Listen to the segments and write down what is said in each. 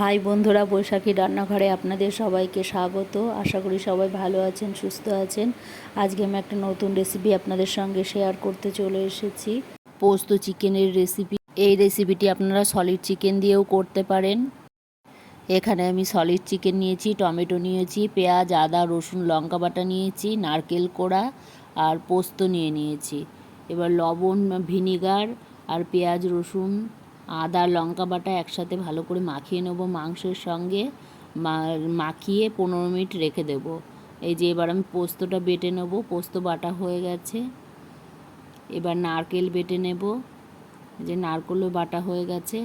High বন্ধুরা, বৈশাখী রান্নাঘরে আপনাদের সবাইকে স্বাগত। আশা করি সবাই ভালো আছেন, সুস্থ আছেন। আজকে আমি একটা নতুন রেসিপি আপনাদের সঙ্গে শেয়ার করতে চলে এসেছি। পোস্ত চিকেনের রেসিপি এই রেসিপিটি আপনারা সলিড চিকেন দিয়েও করতে পারেন। এখানে আমি সলিড চিকেন নিয়েছি, টমেটো নিয়েছি, পেঁয়াজ, আদা, রসুন, লঙ্কা বাটা নিয়েছি, নারকেল কোড়া আর পোস্ত নিয়ে নিয়েছি। এবার লবণ, ভিনিগার আর পেঁয়াজ, রসুন আদা, লঙ্কা বাটা একসাথে ভালো করে মাখিয়ে নেব মাংসের সঙ্গে। মাখিয়ে পনেরো মিনিট রেখে দেবো। এই যে এবার আমি পোস্তটা বেটে নেব, পোস্ত বাটা হয়ে গেছে। এবার নারকেল বেটে নেব। যে নারকেলও বাটা হয়ে গেছে।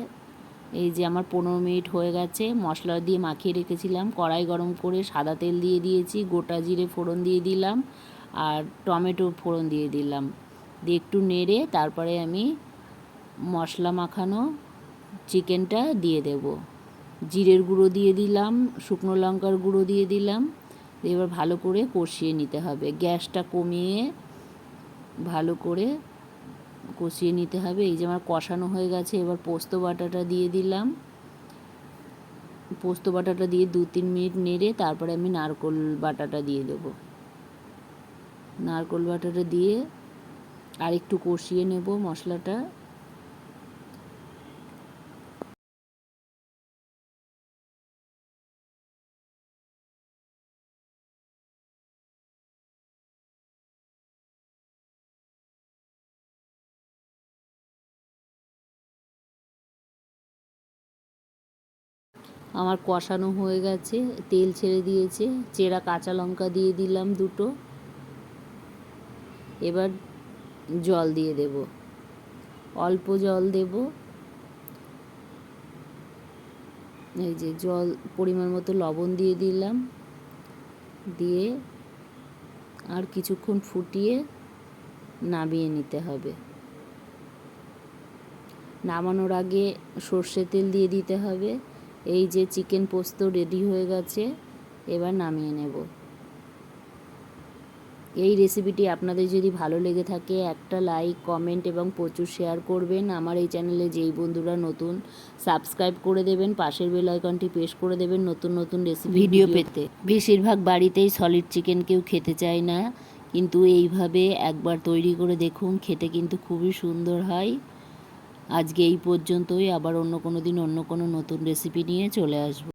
এই যে আমার পনেরো মিনিট হয়ে গেছে, মশলা দিয়ে মাখিয়ে রেখেছিলাম। কড়াই গরম করে সাদা তেল দিয়ে দিয়েছি, গোটা জিরে ফোড়ন দিয়ে দিলাম, আর টমেটো ফোড়ন দিয়ে দিলাম। দিয়ে একটু নেড়ে তারপরে আমি মশলা মাখানো চিকেনটা দিয়ে দেব। জিরের গুঁড়ো দিয়ে দিলাম, শুকনো লঙ্কার গুঁড়ো দিয়ে দিলাম। এবার ভালো করে কষিয়ে নিতে হবে। গ্যাসটা কমিয়ে ভালো করে কষিয়ে নিতে হবে। এই যে আমার কষানো হয়ে গেছে, এবার পোস্ত বাটাটা দিয়ে দিলাম। পোস্ত বাটাটা দিয়ে দু তিন মিনিট নেড়ে তারপরে আমি নারকোল বাটাটা দিয়ে দেব। নারকোল বাটাটা দিয়ে আর একটু কষিয়ে নেব মশলাটা। আমার কষানো হয়ে গেছে, তেল ছেড়ে দিয়েছে, চেরা কাঁচা লঙ্কা দিয়ে দিলাম দুটো। এবার জল দিয়ে দেব। অল্প জল দেব। এই যে জল, পরিমাণ মতো লবণ দিয়ে দিলাম। দিয়ে আর কিছুক্ষণ ফুটিয়ে নামিয়ে নিতে হবে। নামানোর আগে সর্ষে তেল দিয়ে দিতে হবে। এই যে চিকেন পোস্ত রেডি হয়ে গেছে এবার নামিয়ে নেব। এই রেসিপিটি আপনাদের যদি ভালো লেগে থাকে একটা লাইক কমেন্ট এবং প্রচুর শেয়ার করবেন। আমার এই চ্যানেলে যেই বন্ধুরা নতুন সাবস্ক্রাইব করে দেবেন পাশের বেল আইকনটি প্রেস করে দেবেন নতুন নতুন রেসিপি ভিডিও পেতে। বেশিরভাগ বাড়িতেই সলিড চিকেন কেউ খেতে চায় না কিন্তু এইভাবে একবার তৈরি করে দেখুন খেতে কিন্তু খুবই সুন্দর হয়। আজকে এই পর্যন্তই। আবার অন্য কোনো দিন অন্য কোনো নতুন রেসিপি নিয়ে চলে আসব।